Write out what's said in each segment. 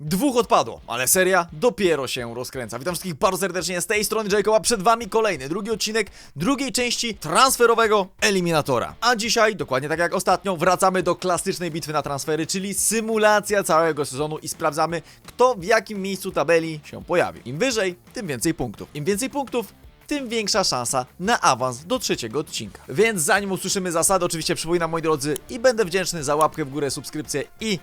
Dwóch odpadło, ale seria dopiero się rozkręca. Witam wszystkich bardzo serdecznie z tej strony Jacoba. Przed wami kolejny, drugi odcinek drugiej części transferowego eliminatora. A dzisiaj, dokładnie tak jak ostatnio, wracamy do klasycznej bitwy na transfery, czyli symulacja całego sezonu i sprawdzamy, kto w jakim miejscu tabeli się pojawi. Im wyżej, tym więcej punktów. Im więcej punktów, tym większa szansa na awans do trzeciego odcinka. Więc zanim usłyszymy zasady, oczywiście przypominam moi drodzy i będę wdzięczny za łapkę w górę, subskrypcję i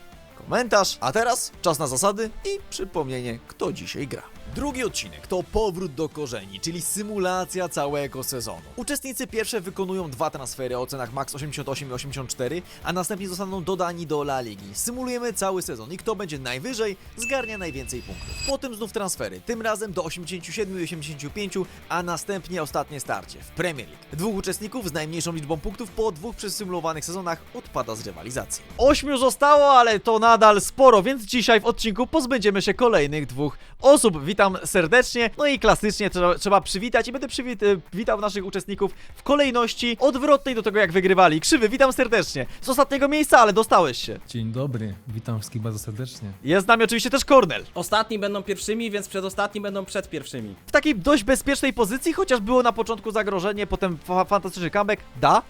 komentarz. A teraz czas na zasady i przypomnienie, kto dzisiaj gra. Drugi odcinek to powrót do korzeni, czyli symulacja całego sezonu. Uczestnicy pierwsze wykonują dwa transfery o cenach max 88 i 84, a następnie zostaną dodani do La Ligi. Symulujemy cały sezon i kto będzie najwyżej, zgarnia najwięcej punktów. Potem znów transfery, tym razem do 87 i 85, a następnie ostatnie starcie w Premier League. Dwóch uczestników z najmniejszą liczbą punktów po dwóch przesymulowanych sezonach odpada z rywalizacji. Ośmiu zostało, ale to nadal sporo, więc dzisiaj w odcinku pozbędziemy się kolejnych dwóch osób. Witam serdecznie, no i klasycznie trzeba, trzeba przywitać i będę przywit, e, witał naszych uczestników w kolejności odwrotnej do tego jak wygrywali. Krzywy, witam serdecznie. Z ostatniego miejsca, ale dostałeś się. Dzień dobry, witam wszystkich bardzo serdecznie. Jest z nami oczywiście też Kornel. Ostatni będą pierwszymi, więc przedostatni będą przed pierwszymi. W takiej dość bezpiecznej pozycji, chociaż było na początku zagrożenie, potem fa fantastyczny comeback. Da?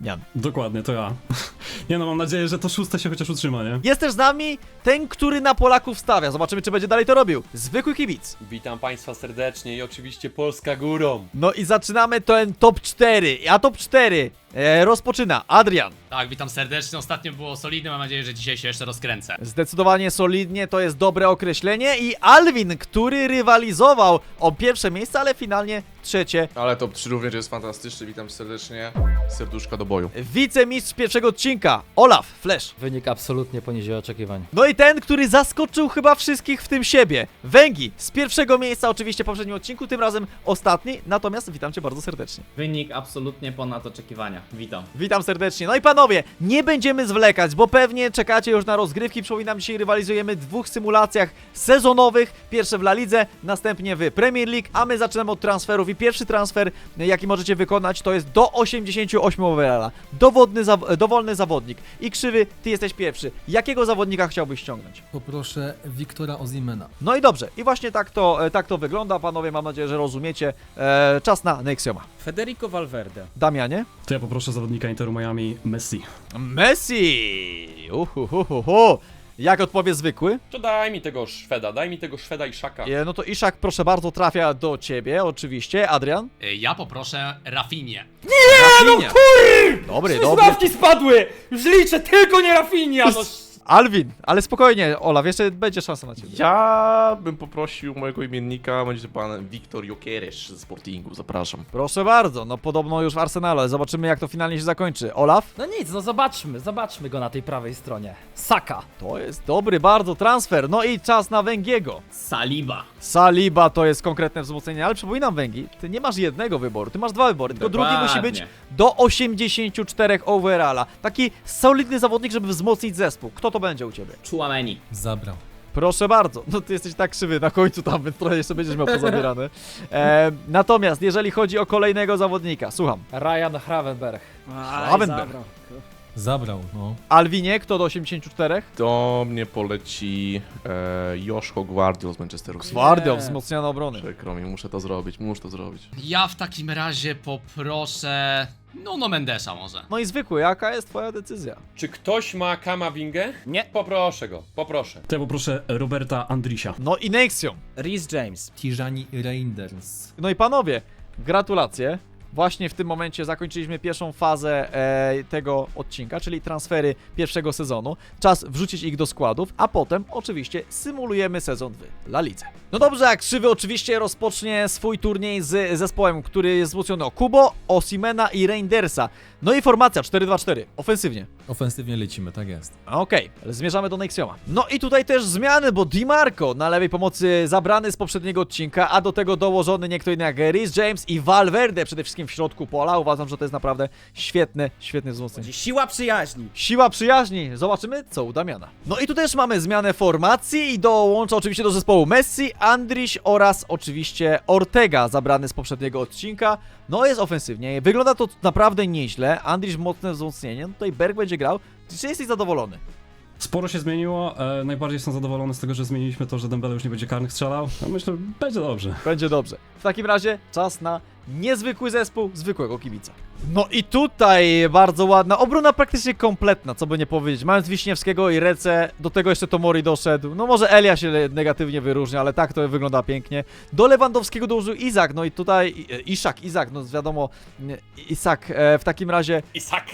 Mian. Dokładnie, to ja. Nie no, mam nadzieję, że to szóste się chociaż utrzyma, nie? Jest też z nami ten, który na Polaków stawia. Zobaczymy, czy będzie dalej to robił. Zwykły kibic. Witam Państwa serdecznie i oczywiście Polska górą. No i zaczynamy ten top 4. A top 4 e, rozpoczyna Adrian. Tak, witam serdecznie. Ostatnio było solidne, mam nadzieję, że dzisiaj się jeszcze rozkręcę. Zdecydowanie solidnie, to jest dobre określenie. I Alvin, który rywalizował o pierwsze miejsce, ale finalnie trzecie. Ale top 3 również jest fantastyczny, witam serdecznie. Serduszka do boju. Wicemistrz pierwszego odcinka, Olaf, Flash. Wynik absolutnie poniżej oczekiwań. No i ten, który zaskoczył chyba wszystkich w tym siebie. Węgi z pierwszego miejsca oczywiście w poprzednim odcinku, tym razem ostatni. Natomiast witam cię bardzo serdecznie. Wynik absolutnie ponad oczekiwania. Witam. Witam serdecznie. No i panowie, nie będziemy zwlekać, bo pewnie czekacie już na rozgrywki. Przypominam, dzisiaj rywalizujemy w dwóch symulacjach sezonowych. Pierwsze w La Lidze, następnie w Premier League, a my zaczynamy od transferów. I pierwszy transfer, jaki możecie wykonać, to jest do 88 overalla. Dowodny, zaw dowolny zawodnik. I krzywy, ty jesteś pierwszy. Jakiego zawodnika chciałbyś ściągnąć? Poproszę Wiktora Ozimena. No i dobrze, i właśnie tak to, e, tak to wygląda, panowie. Mam nadzieję, że rozumiecie. E, czas na Nexioma. Federico Valverde. Damianie? To ja poproszę zawodnika Interu Miami, Messi. Messi! Uhuhuhuhu. Jak odpowie zwykły? To daj mi tego Szweda, daj mi tego Szweda i Szaka. E, No to Iszak, proszę bardzo, trafia do ciebie, oczywiście. Adrian? Ja poproszę Rafinię. Rafinha. Dobry, dobry. spadły! Już liczę, tylko nie Rafinha! No, Alvin, ale spokojnie, Olaf, jeszcze będzie szansa na ciebie. Ja bym poprosił mojego imiennika, będzie to pan Wiktor Jokeresz z Sportingu, zapraszam. Proszę bardzo, no podobno już w Arsenalu, ale zobaczymy jak to finalnie się zakończy. Olaf? No nic, no zobaczmy, zobaczmy go na tej prawej stronie. Saka. To jest dobry bardzo transfer. No i czas na Węgiego. Saliba. Saliba to jest konkretne wzmocnienie, ale przypominam Węgi, ty nie masz jednego wyboru, ty masz dwa wybory, tylko drugi musi być do 84 overalla. Taki solidny zawodnik, żeby wzmocnić zespół. Kto to będzie u ciebie? Chouameni. Zabrał. Proszę bardzo. No ty jesteś tak krzywy na końcu tam, więc trochę jeszcze będziesz miał pozabierane. E, natomiast jeżeli chodzi o kolejnego zawodnika, słucham. Ryan Hravenberg. Schwabenberg. Zabrał, no. Alwinie, kto do 84? Do mnie poleci e, Joszko Guardiol z Manchesteru City. Gwardiol, wzmocniona obrony. Przykro mi, muszę to zrobić, muszę to zrobić. Ja w takim razie poproszę. Nuno Mendesza może. No i zwykły, jaka jest twoja decyzja? Czy ktoś ma Kamawingę? Nie. Poproszę go, poproszę. To ja poproszę Roberta Andrisia. No i Nexium. Rhys James. Tijani Reinders. No i panowie, gratulacje. Właśnie w tym momencie zakończyliśmy pierwszą fazę e, tego odcinka, czyli transfery pierwszego sezonu. Czas wrzucić ich do składów, a potem oczywiście symulujemy sezon w La Lidze. No dobrze, jak Krzywy oczywiście rozpocznie swój turniej z zespołem, który jest wzmocniony o Kubo, Osimena i Reindersa. No i formacja 4-2-4, ofensywnie. Ofensywnie lecimy, tak jest. Okej, zmierzamy do Nexioma. No i tutaj też zmiany, bo Di Marco na lewej pomocy zabrany z poprzedniego odcinka, a do tego dołożony nie kto inny jak Rhys James i Valverde przede wszystkim w środku pola. Uważam, że to jest naprawdę świetne, świetne wzmocnienie. Siła przyjaźni. Siła przyjaźni. Zobaczymy, co u Damiana. No i tu też mamy zmianę formacji i dołącza oczywiście do zespołu Messi, Andriś oraz oczywiście Ortega, zabrany z poprzedniego odcinka. No jest ofensywnie, wygląda to naprawdę nieźle. Andriś mocne wzmocnienie, no tutaj Berg będzie grał. Czy jesteś zadowolony? Sporo się zmieniło, e, najbardziej jestem zadowolony z tego, że zmieniliśmy to, że Dembele już nie będzie karnych strzelał. No myślę, będzie dobrze. Będzie dobrze. W takim razie czas na niezwykły zespół zwykłego kibica. No i tutaj bardzo ładna, obrona praktycznie kompletna, co by nie powiedzieć. Mając Wiśniewskiego i Rece, do tego jeszcze Tomori doszedł. No może Elia się negatywnie wyróżnia, ale tak to wygląda pięknie. Do Lewandowskiego dołożył Izak, no i tutaj Iszak, Izak, no wiadomo, Isak e, w takim razie Isak.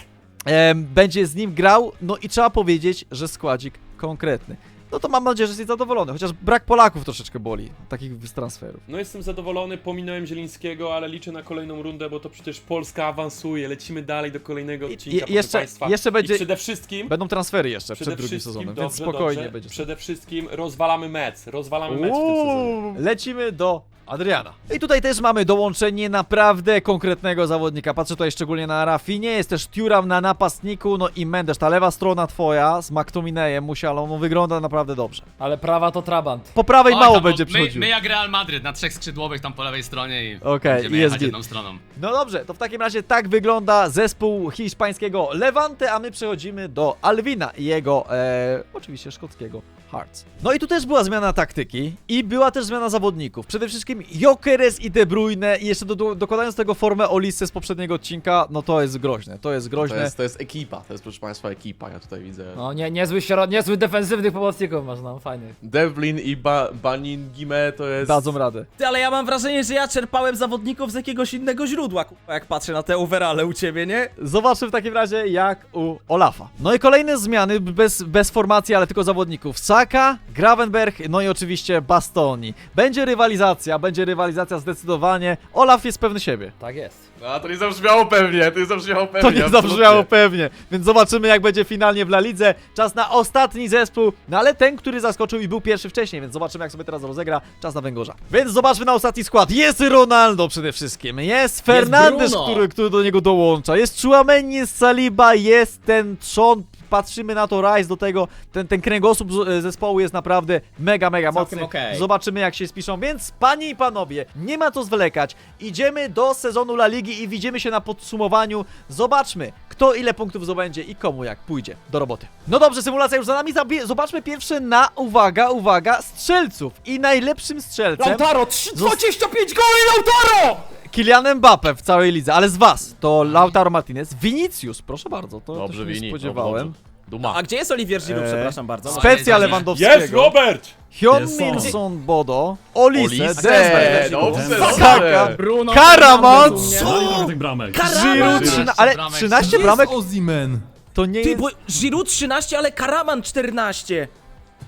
Będzie z nim grał, no i trzeba powiedzieć, że składzik konkretny. No to mam nadzieję, że jesteś zadowolony, chociaż brak Polaków troszeczkę boli, takich z transferów. No jestem zadowolony, pominąłem Zielińskiego, ale liczę na kolejną rundę, bo to przecież Polska awansuje. Lecimy dalej do kolejnego odcinka, i- proszę jeszcze- Państwa. jeszcze będzie- I przede wszystkim... Będą transfery jeszcze przed drugim sezonem, dobrze, więc spokojnie dobrze, będzie. Przede wszystkim rozwalamy mecz, rozwalamy mecz w tym sezonie. Lecimy do Adriana. I tutaj też mamy dołączenie naprawdę konkretnego zawodnika. Patrzę tutaj szczególnie na Rafinie, jest też Thuram na napastniku, no i Mendes, ta lewa strona twoja z McTominayem, Musialą, no wygląda naprawdę dobrze. Ale prawa to Trabant. Po prawej Oj, mało tam, będzie my, przychodził. my jak Real Madryt, na trzech skrzydłowych tam po lewej stronie i Okej, będziemy i jest jechać git. jedną stroną. No dobrze, to w takim razie tak wygląda zespół hiszpańskiego Levante, a my przechodzimy do Alvina i jego, e, oczywiście szkockiego Hearts. No i tu też była zmiana taktyki i była też zmiana zawodników. Przede wszystkim Jokeres i De Bruyne i jeszcze do, do, dokładając tego formę Olise z poprzedniego odcinka, no to jest groźne, to jest To groźne. jest, to jest ekipa, to jest proszę państwa ekipa, ja tutaj widzę. No nie, niezły, środ... niezły defensywnych pomocników masz, no fajnych. Devlin i ba Baningime to jest... Dadzą radę. Ty, ale ja mam wrażenie, że ja czerpałem zawodników z jakiegoś innego źródła, jak patrzę na te overale u ciebie, nie? Zobaczmy w takim razie jak u Olafa. No i kolejne zmiany bez, bez formacji, ale tylko zawodników. Saka, Gravenberg, no i oczywiście Bastoni. Będzie rywalizacja, będzie rywalizacja zdecydowanie. Olaf jest pewny siebie. Tak jest. A to nie zabrzmiało pewnie, to nie zabrzmiało pewnie. To nie absolutnie. zabrzmiało pewnie, więc zobaczymy jak będzie finalnie w La Lidze. Czas na ostatni zespół, no ale ten, który zaskoczył i był pierwszy wcześniej, więc zobaczymy jak sobie teraz rozegra. Czas na węgorza. Więc zobaczmy na ostatni skład. Jest Ronaldo przede wszystkim, jest Fernandes, Bruno. który, który do niego dołącza, jest Chouameni, jest Saliba, jest ten trzon Patrzymy na to, Rice do tego, ten, ten kręgosłup z- zespołu jest naprawdę mega, mega Całkiem mocny. okej. Zobaczymy jak się spiszą, więc panie i panowie, nie ma co zwlekać. Idziemy do sezonu La Ligi i widzimy się na podsumowaniu. Zobaczmy, kto ile punktów zdobędzie i komu jak pójdzie do roboty. No dobrze, symulacja już za nami. Zabie- Zobaczmy pierwsze na, uwaga, uwaga, strzelców. I najlepszym strzelcem Lautaro, 3, Zos- 25 goli Lautaro! Kylian Mbappe w całej lidze, ale z was to Lautaro Martinez, Vinicius, proszę bardzo, to, to Dobrze, się nie spodziewałem. dobrze. Duma. A gdzie jest Olivier Giroud, Eee, przepraszam bardzo? Spe- Specja Jest Lewandowskiego. Robert! Hyun Jest on. Son Bodo, Olise, Olise, dobrze, Saka, dobrze. Bruno, Karaman, Fernandes u mnie. Co? Tych bramek. Giroud, 13 trzyna- ale bramek. 13 bramek Jest Ozimen. to nie Ty, jest... bo Giroud 13, ale Karaman 14.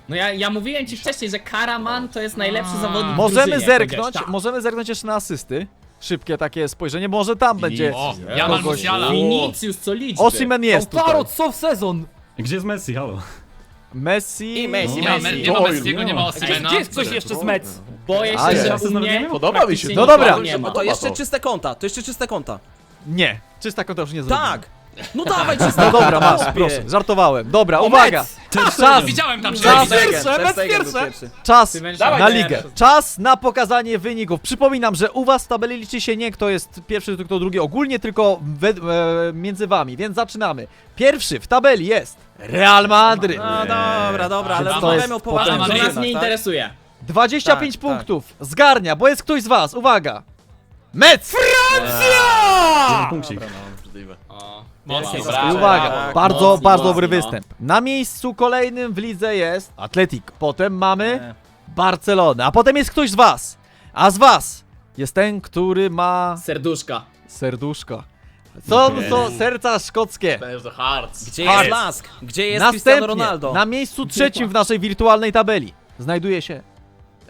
No ja, ja mówiłem ci wcześniej, że Karaman to jest najlepszy zawodnik w Możemy drużynie, zerknąć, tak. możemy zerknąć jeszcze na asysty. Szybkie takie spojrzenie, może tam będzie... O, Jamal kogoś- Musiala. Vinicius, co liczby. Osimen jest Lautaro, tutaj. co w sezon? Gdzie jest Messi, halo? Messi... I Messi, Nie ma, Messi. nie ma Messiego, nie ma no. Osimena. Gdzie jest coś jeszcze z Mets? Boję A, się, jest. że u mnie Podoba mi się. praktycznie No nikogo dobra. Nie ma. To jeszcze czyste konta, to jeszcze czyste konta. Nie, czysta konta już nie zrobię. Tak! No dawaj czyste No dobra, masz, proszę, żartowałem. Dobra, uwaga, czas, Widziałem tam Czas. Stegen, pierwsze, pierwszy. czas na ligę. Czas na pokazanie wyników. Przypominam, że u was w tabeli liczy się nie kto jest pierwszy, kto drugi, ogólnie tylko we, e, między wami, więc zaczynamy. Pierwszy w tabeli jest Real Madryt. No dobra, dobra, ale To rozmawiamy jest o poważnych potem- To nas nie tak? interesuje. 25 Tak, tak. punktów. Zgarnia, bo jest ktoś z was. Uwaga. Mec! Jeden punkcik. Możliwe. O, Wielkie mocno. zaskoczenie. I uwaga, Tak, bardzo, mocno, bardzo mocno, dobry no. występ. Na miejscu kolejnym w lidze jest Atletik. Potem mamy Nie. Barcelonę, a potem jest ktoś z was. A z was jest ten, który ma Serduszka. serduszko. Są to serca szkockie. Hearts. Gdzie jest Hearts. Lask? Gdzie jest Cristiano Następnie Ronaldo? na miejscu trzecim w naszej wirtualnej tabeli znajduje się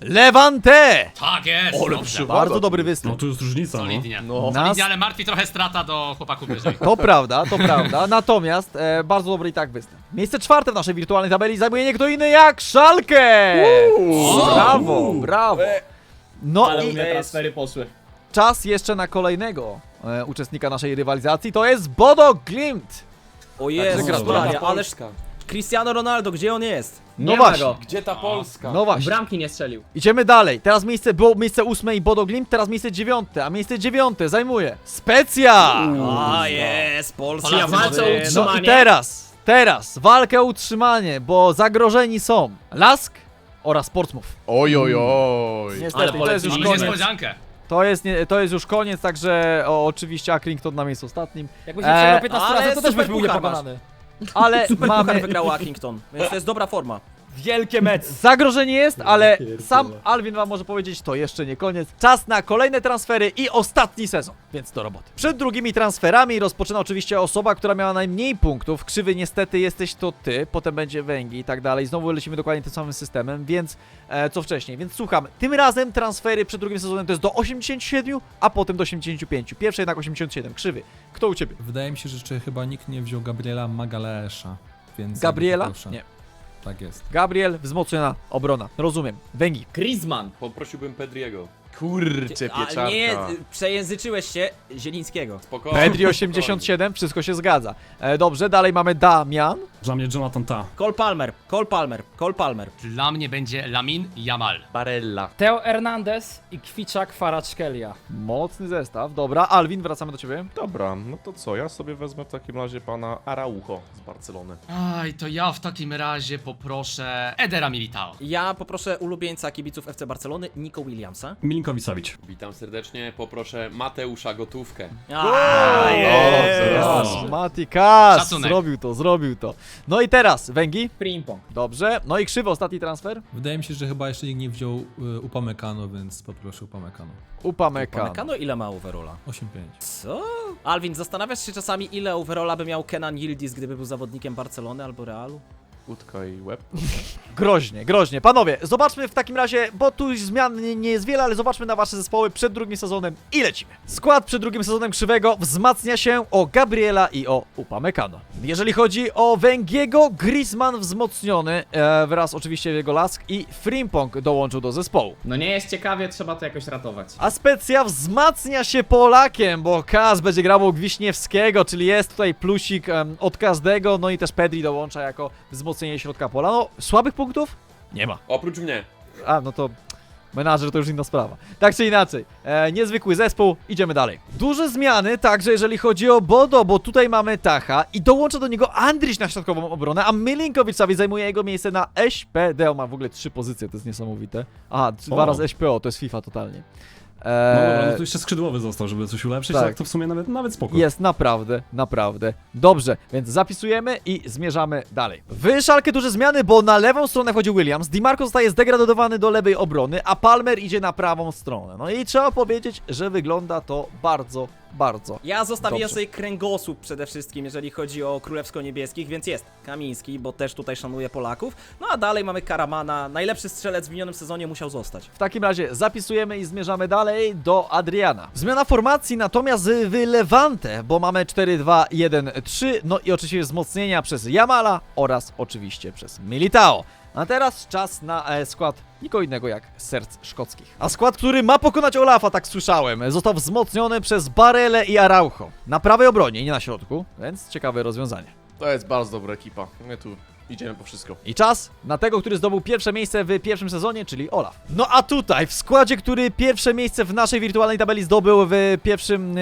Levante. Tak jest, Ole, dobrze. przywód. Bardzo dobry No występ. tu jest różnica, no. Solidnie. No. Nas- Solidnie, ale martwi trochę strata do chłopaków wyżej. To prawda, to prawda. Natomiast e, bardzo dobry i tak występ. Miejsce czwarte w naszej wirtualnej tabeli zajmuje nie kto inny jak Szalkę. Brawo, brawo. No Ale u i mnie transfery poszły. czas jeszcze na kolejnego e, uczestnika naszej rywalizacji, to jest Bodo Glimt. O Jezus gratuluję. Maria, ależ Polska. Cristiano Ronaldo, gdzie on jest? No Nie ma właśnie. go. Gdzie ta Polska? No właśnie. Bramki nie strzelił. Idziemy dalej. Teraz miejsce było miejsce ósme i Bodo Glimt, teraz miejsce dziewiąte, a miejsce dziewiąte zajmuje Specja. A jest, Polska Polacy walczą o drużyna. No i utrzymanie. teraz Teraz walkę o utrzymanie, bo zagrożeni są Lask oraz Portsmouth. Oj, oj, oj. Niestety, to jest już Mamy koniec. niespodziankę. To jest, nie, to jest już koniec, także o, oczywiście Accrington na miejscu ostatnim. Jakbyśmy Eee, przegrał 15 ale razy, to też super byś był puchar niepokonany. Ale Super mamy... wygrał Accrington, więc to jest dobra forma. Wielkie mecz. Zagrożenie jest, ale sam Alvin wam może powiedzieć, to jeszcze nie koniec. Czas na kolejne transfery i ostatni sezon, więc do roboty. Przed drugimi transferami rozpoczyna oczywiście osoba, która miała najmniej punktów. Krzywy niestety jesteś to ty, potem będzie Węgi i tak dalej. Znowu lecimy dokładnie tym samym systemem, więc e, co wcześniej. Więc słucham, tym razem transfery przed drugim sezonem to jest do 87, a potem do 85. Pierwsze jednak 87. Krzywy, kto u ciebie? Wydaje mi się, że jeszcze chyba nikt nie wziął Gabriela Magalesza, więc... Gabriela? proszę. Nie. Tak jest. Gabriel, wzmocniona obrona. Rozumiem. Węgi. Griezmann. Poprosiłbym Pedriego. Kurcze, Ale pieczarka. nie, przejęzyczyłeś się Zielińskiego. Spokojnie. Pedri 87, wszystko się zgadza. E, dobrze, dalej mamy Damian. Dla mnie Jonathan Ta. Cole Palmer, Cole Palmer, Cole Palmer. Dla mnie będzie Lamin Jamal. Barella. Teo Hernandez i Kwiczak Farackelia. Mocny zestaw. Dobra, Alvin, wracamy do ciebie. Dobra, no to co, ja sobie wezmę w takim razie pana Araujo z Barcelony. Aj, to ja w takim razie poproszę Edera Militao. Ja poproszę ulubieńca kibiców FC Barcelony, Nico Williamsa. Milinkowi Witam serdecznie, poproszę Mateusza Gotówkę. A, Jest. O. Mati Kas, Szacunek. zrobił to, zrobił to. No i teraz, Węgi. Ping-pong. Dobrze. No i krzywy, ostatni transfer. Wydaje mi się, że chyba jeszcze nikt nie wziął y, Upamecano, więc poproszę Upamecano. Upamecano. Pamekano ile ma overalla? 8-5. Co? Alvin, zastanawiasz się czasami ile overalla by miał Kenan Yildiz, gdyby był zawodnikiem Barcelony albo Realu? Utka i łeb. Groźnie, groźnie. Panowie, zobaczmy w takim razie, bo tu już zmian nie, nie jest wiele, ale zobaczmy na wasze zespoły przed drugim sezonem i lecimy. Skład przed drugim sezonem Krzywego wzmacnia się o Gabriela i o Upamecano. Jeżeli chodzi o Węgiego, Griezmann wzmocniony, e, wraz oczywiście jego Lask i Frimpong dołączył do zespołu. No nie jest ciekawie, trzeba to jakoś ratować. A Specja wzmacnia się Polakiem, bo Kaz będzie grał obok Wiśniewskiego, czyli jest tutaj plusik em, od każdego, no i też Pedri dołącza jako wzmocnienie środka pola. No, słabych punktów? Nie ma. Oprócz mnie. A, no to menadżer to już inna sprawa. Tak czy inaczej, e, niezwykły zespół, idziemy dalej. Duże zmiany także jeżeli chodzi o Bodo, bo tutaj mamy Tacha i dołącza do niego Andryś na środkową obronę, a Mylinkowicz sobie zajmuje jego miejsce na SPD. On ma w ogóle trzy pozycje, to jest niesamowite. Aha, dwa razy SPO, to jest FIFA totalnie. No dobra, Eee, no to jeszcze skrzydłowy został, żeby coś ulepszyć, tak. tak, to w sumie nawet, nawet spoko. Jest naprawdę, naprawdę dobrze, więc zapisujemy i zmierzamy dalej. W Szalkę duże zmiany, bo na lewą stronę wchodzi Williams, Dimarco zostaje zdegradowany do lewej obrony, a Palmer idzie na prawą stronę. No i trzeba powiedzieć, że wygląda to bardzo, bardzo. Ja zostawiłem Dobrze. sobie kręgosłup przede wszystkim, jeżeli chodzi o Królewsko-Niebieskich, więc jest Kamiński, bo też tutaj szanuje Polaków. No a dalej mamy Karamana, najlepszy strzelec w minionym sezonie musiał zostać. W takim razie zapisujemy i zmierzamy dalej do Adriana. Zmiana formacji natomiast w Levante, bo mamy 4-2-1-3, no i oczywiście wzmocnienia przez Jamala oraz oczywiście przez Militao. A teraz czas na e, skład nikogo innego jak serc szkockich. A skład, który ma pokonać Olafa, tak słyszałem, został wzmocniony przez Barele i Araujo. Na prawej obronie, nie na środku, więc ciekawe rozwiązanie. To jest bardzo dobra ekipa. My tu idziemy po wszystko. I czas na tego, który zdobył pierwsze miejsce w pierwszym sezonie, czyli Olaf. No a tutaj, w składzie, który pierwsze miejsce w naszej wirtualnej tabeli zdobył w pierwszym e,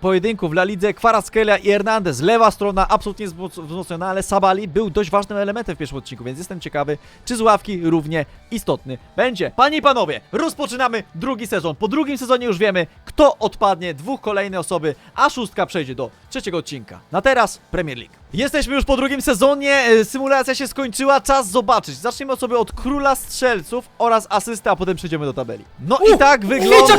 pojedynku w La Lidze, Kwaraskelia i Hernandez. Lewa strona absolutnie wzmoc- wzmocniona, ale Sabali był dość ważnym elementem w pierwszym odcinku, więc jestem ciekawy, czy z ławki równie istotny będzie. Panie i panowie, rozpoczynamy drugi sezon. Po drugim sezonie już wiemy, kto odpadnie, dwóch kolejne osoby, a szóstka przejdzie do trzeciego odcinka. Na teraz Premier League. Jesteśmy już po drugim sezonie, e, symulacja się skończyła, czas zobaczyć. Zaczniemy sobie od króla strzelców oraz asysty, a potem przejdziemy do tabeli. No i tak wygląda...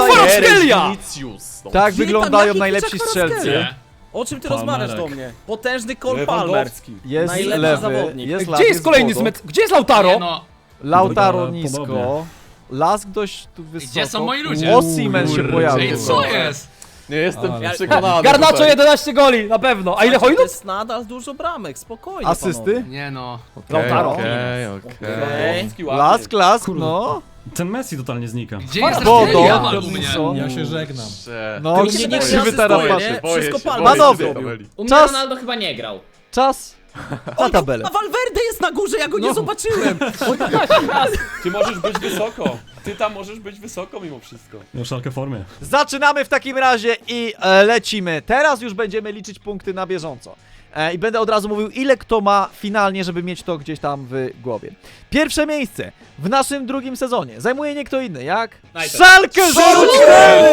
No. Tak wyglądają jaki najlepsi strzelcy. Nie. O czym ty Palmerek. rozmawiasz do mnie? Potężny Cole Palmer. Lewandowski. Jest Najlepszy lewy, zawodnik. jest Gdzie jest kolejny zmet? Gdzie jest Lautaro? Nie no, Lautaro Podobnie. nisko. Lask dość tu wysoko. Gdzie są moi ludzie? Osimen się Kurde. pojawił. Ej, co jest? Nie jestem Ale- przekonany. Garnacho tutaj. 11 goli, na pewno. A ile To hojnów? jest nadal dużo bramek, spokojnie Asysty? Nie no. Lautaro. Okej, okej. Okej. Lewandowski ładnie. Lask, Lask, Kurde. no. Ten Messi totalnie znika. Gdzie jest Bodo, Bodo, Jamal u mnie? Robinson. Ja się żegnam. No, Ty się nie krzywy teraz. Boję Wszystko się, boję się tabeli. U mnie Czas. Ronaldo chyba nie grał. Czas na tabelę. A Valverde jest na górze, ja go No. nie zobaczyłem. Ty możesz być wysoko. Ty tam możesz być wysoko mimo wszystko. No szalkę formie. Zaczynamy w takim razie i e, lecimy. Teraz już będziemy liczyć punkty na bieżąco. E, i będę od razu mówił, ile kto ma finalnie, żeby mieć to gdzieś tam w głowie. Pierwsze miejsce w naszym drugim sezonie zajmuje nie kto inny jak Najpierw. Szalkę 04!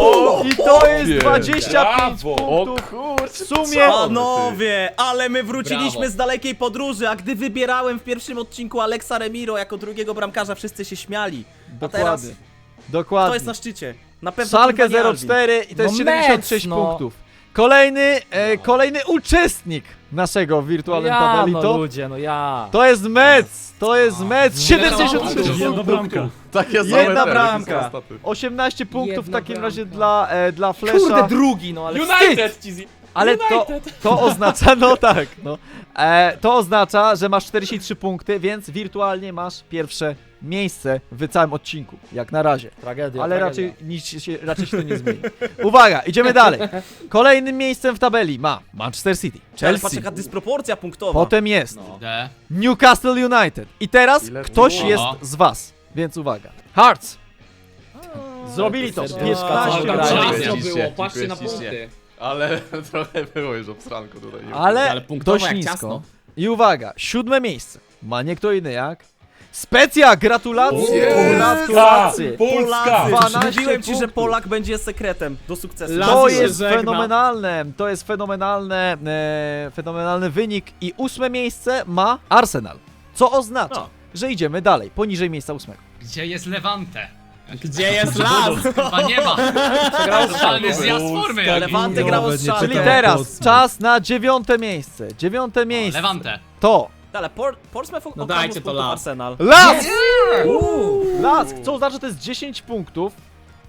O, I to jest Chłopie. 25 Brawo. O punktów w sumie. Panowie, ale my wróciliśmy Brawo. z dalekiej podróży, a gdy wybierałem w pierwszym odcinku Alexa Remiro jako drugiego bramkarza, wszyscy się śmiali. A teraz Dokładnie. Dokładnie. kto jest na szczycie? Na pewno Szalkę kurwa nie Alvin. 04 i to jest No 76 mec, no. punktów. Kolejny, e, kolejny uczestnik naszego wirtualnym ja, tabeli no to, ludzie, no ja. to jest Mec, to jest Mec, 76 Jedna punktów. bramka. Takie Jedna same bramka. takie same staty. 18 punktów w Jedna takim bramka. razie dla, e, dla Flesza. Kurde, drugi, no ale United, Cheesy. Ale to, to oznacza, no tak, no. E, to oznacza, że masz 43 punkty, więc wirtualnie masz pierwsze miejsce w całym odcinku, jak na razie. Tragedia, Ale tragedia. raczej, nic się, raczej się to nie zmieni. Uwaga, idziemy dalej. Kolejnym miejscem w tabeli ma Manchester City, Ale patrz Chelsea, jaka dysproporcja punktowa. potem jest D. Newcastle United i teraz Ile ktoś było? jest z was, więc uwaga. Hearts. Zrobili to. serduszka, 15 co razy. grają. Ciasno Dziękuję było, ci, patrzcie na punkty. Ale trochę było już obsranko tutaj. Ale, Ale punktowo dość jak nisko. ciasno. I uwaga, siódme miejsce ma nie kto inny jak Specja, gratulacje! Gratulacje! Polska! Polacy, 12 mówiłem ci, że punktów. Polak będzie sekretem do sukcesu. Las- To się jest żegna. fenomenalne, to jest fenomenalne, e, fenomenalny wynik i ósme miejsce ma Arsenal, co oznacza, No. że idziemy dalej, poniżej miejsca ósmego. Gdzie jest Levante? Gdzie jest las? Chyba nie ma. Totalny zjazd formy. Levante grało. Czyli teraz czas na dziewiąte miejsce, dziewiąte miejsce Levante. to Ale Por Portsmouth No dajcie to las. Arsenal. Lask! Lask, co oznacza, że to jest 10 punktów.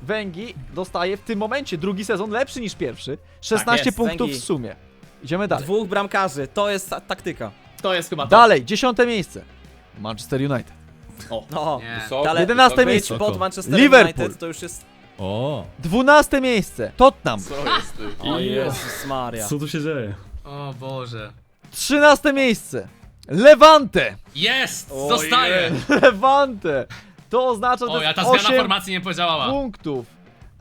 Węgi dostaje w tym momencie drugi sezon lepszy niż pierwszy. 16 jest, punktów Węgi. w sumie. Idziemy dalej. Dwóch bramkarzy, to jest ta taktyka. To jest chyba to. Dalej, dziesiąte miejsce. Manchester United. No, Nie. Wysoko, ale 11 wysoko. miejsce. być pod Manchester Liverpool. United to już jest... O, Dwunaste miejsce. Tottenham. Co jest ty? O Jezus Maria. Co tu się dzieje? O Boże. Trzynaste miejsce. Levante. Jest! O Zostaje! Levante. To oznacza, że O, ja ta zmiana 8 formacji nie podziałała. punktów.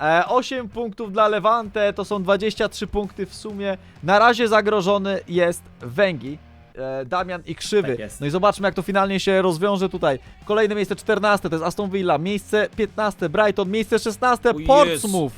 E, 8 punktów dla Levante, to są 23 punkty w sumie. Na razie zagrożony jest Węgi. E, Damian i Krzywy. Tak jest. no i zobaczmy, jak to finalnie się rozwiąże tutaj. Kolejne miejsce 14 to jest Aston Villa, miejsce 15 Brighton, miejsce 16 O Jezu. Portsmouth.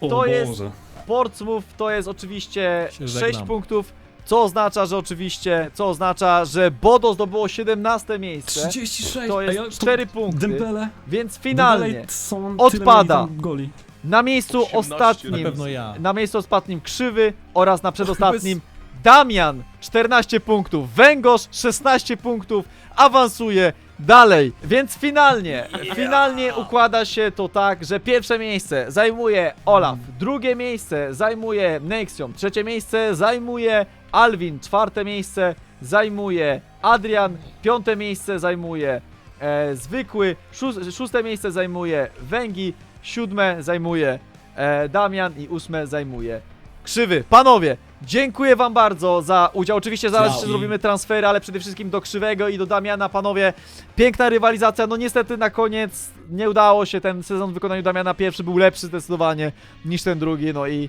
O To jest- Boże. Portsmouth to jest oczywiście Się 6 żegnam. punktów, co oznacza, że oczywiście, co oznacza, że Bodo zdobyło 17 miejsce. 36. To Ej, jest ale 4 punkty, Dembele. więc finalnie Dembele są odpada. Tam goli. na miejscu 18 na ostatnim, pewno ja. na miejscu ostatnim Krzywy oraz na przedostatnim Damian 14 punktów, Węgorz 16 punktów, awansuje dalej. Więc finalnie, finalnie układa się to tak, że pierwsze miejsce zajmuje Olaf, drugie miejsce zajmuje Nexion, trzecie miejsce zajmuje Alvin, czwarte miejsce zajmuje Adrian, piąte miejsce zajmuje e, zwykły, szós, szóste miejsce zajmuje Węgi, siódme zajmuje e, Damian i ósme zajmuje Krzywy. Panowie, dziękuję wam bardzo za udział. Oczywiście zaraz jeszcze zrobimy transfery, ale przede wszystkim do Krzywego i do Damiana. Panowie, piękna rywalizacja. No niestety na koniec nie udało się. Ten sezon w wykonaniu Damiana pierwszy był lepszy zdecydowanie niż ten drugi. No i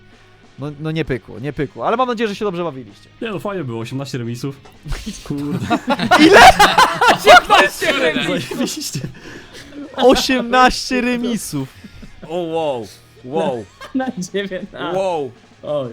no, no nie pykło, nie pykło. Ale mam nadzieję, że się dobrze bawiliście. Nie no fajnie było, 18 remisów. Kurde. Zajebiście. 18 remisów. O wow, wow, Na 19. wow. Oj.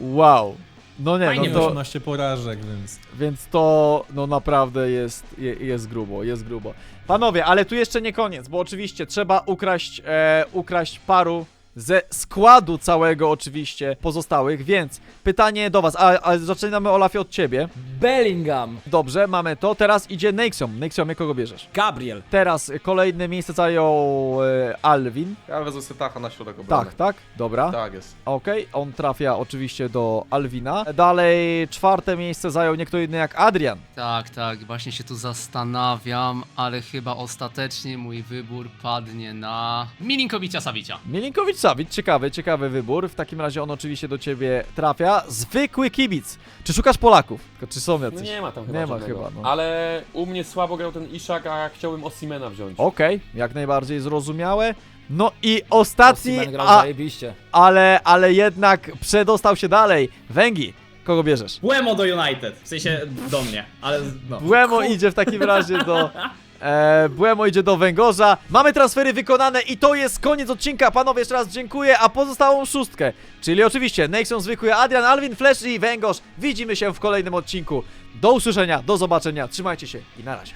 Wow. No nie, Fajnie no to, 18 porażek, więc... Więc to no naprawdę jest, je, jest grubo, jest grubo. Panowie, ale tu jeszcze nie koniec, bo oczywiście trzeba ukraść, e, ukraść paru ze składu całego oczywiście pozostałych, więc pytanie do was, a, a zaczynamy Olafie od ciebie. Bellingham. Dobrze, mamy to, teraz idzie Nexium. Nexium, kogo bierzesz? Gabriel. Teraz kolejne miejsce zajął e, Alvin. Ja wezmę Setacha na środek obrony. Tak, tak, dobra. Tak jest. Okej, on trafia oczywiście do Alvina. Dalej czwarte miejsce zajął nie kto inny jak Adrian. Tak, tak, właśnie się tu zastanawiam, ale chyba ostatecznie mój wybór padnie na Milinkowicza Savicia. Milinkowicz Savic, ciekawy, ciekawy wybór. W takim razie on oczywiście do ciebie trafia. Zwykły kibic. Czy szukasz Polaków? Tylko Czy są No jacyś? nie ma tam chyba Nie ma żadnego. chyba, no. Ale u mnie słabo grał ten Ishak, a chciałbym Osimena wziąć. Okej, jak najbardziej zrozumiałe. No i ostatni, Osimhen grał a, zajebiście. ale, ale jednak przedostał się dalej. Węgi. Kogo bierzesz? Buemo do United, w sensie do mnie, ale no. Buemo idzie w takim razie do... E, Buemo idzie do Węgorza. Mamy transfery wykonane i to jest koniec odcinka. Panowie, jeszcze raz dziękuję, a pozostałą szóstkę, czyli oczywiście Nexon zwykły, Adrian, Alvin, Flash i Węgorz. Widzimy się w kolejnym odcinku. Do usłyszenia, do zobaczenia, trzymajcie się i na razie.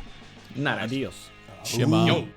Na razie. Adios. Siema. Yo.